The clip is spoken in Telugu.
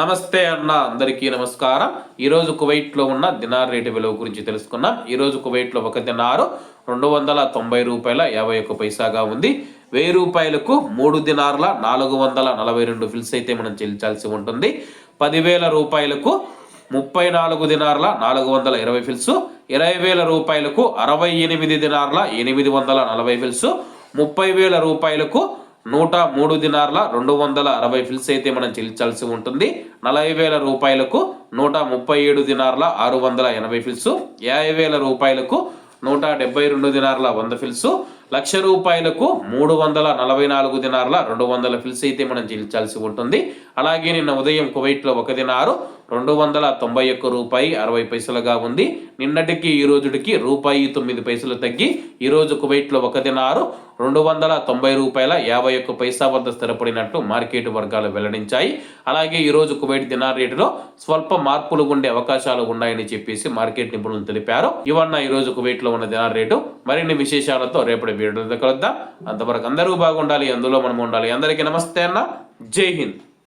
నమస్తే అన్న అందరికీ నమస్కారం. ఈరోజు కువైట్లో ఉన్న దినార్ రేటు విలువ గురించి తెలుసుకున్నాం ఈరోజు కువైట్లో ఒక దినారు రెండు వందల తొంభై రూపాయల యాభై ఒక్క పైసాగా ఉంది. వెయ్యి రూపాయలకు మూడు దినార్ల నాలుగు వందల నలభై రెండు ఫిల్స్ అయితే మనం చెల్లించాల్సి ఉంటుంది. పదివేల రూపాయలకు ముప్పై నాలుగు దినార్ల నాలుగు వందల ఇరవై ఫిల్స్ ఇరవై వేల రూపాయలకు అరవై ఎనిమిది దినార్ల ఎనిమిది వందల నలభై ఫిల్స్ ముప్పై వేల రూపాయలకు నూట మూడు దినార్ల రెండు వందల అరవై ఫిల్స్ అయితే మనం చెల్లించాల్సి ఉంటుంది. నలభై వేల రూపాయలకు నూట ముప్పై ఏడు దినార్ల ఆరు వందల ఎనభై ఫిల్స్ యాభై వేల రూపాయలకు నూట డెబ్బై రెండు దినార్ల వంద ఫిల్స్ లక్ష రూపాయలకు మూడు వందల నలభై నాలుగు దినారుల రెండు వందల ఫిల్స్ అయితే మనం చెల్లించాల్సి ఉంటుంది. అలాగే నిన్న ఉదయం కువైట్లో ఒక దినారు రెండు వందల తొంభై ఒక్క రూపాయి అరవై పైసలుగా ఉంది. నిన్నటికి ఈ రోజుకి రూపాయి తొమ్మిది పైసలు తగ్గి ఈరోజు కువైట్లో ఒక దినారు రెండు వందల తొంభై రూపాయల యాభై ఒక్క పైసా వద్ద స్థిరపడినట్టు మార్కెట్ వర్గాలు వెల్లడించాయి. అలాగే ఈరోజు కువైట్ దినార్ రేటులో స్వల్ప మార్పులు ఉండే అవకాశాలు ఉన్నాయని చెప్పేసి మార్కెట్ నిపుణులు తెలిపారు. ఇవన్న ఈరోజు కువైట్లో ఉన్న దినార్ రేటు. మరిన్ని విశేషాలతో రేపటి వీడియోలో కలుద్దాం. అంతవరకు అందరూ బాగుండాలి అందులో మనం ఉండాలి. అందరికీ నమస్తే అన్న. జై హింద్.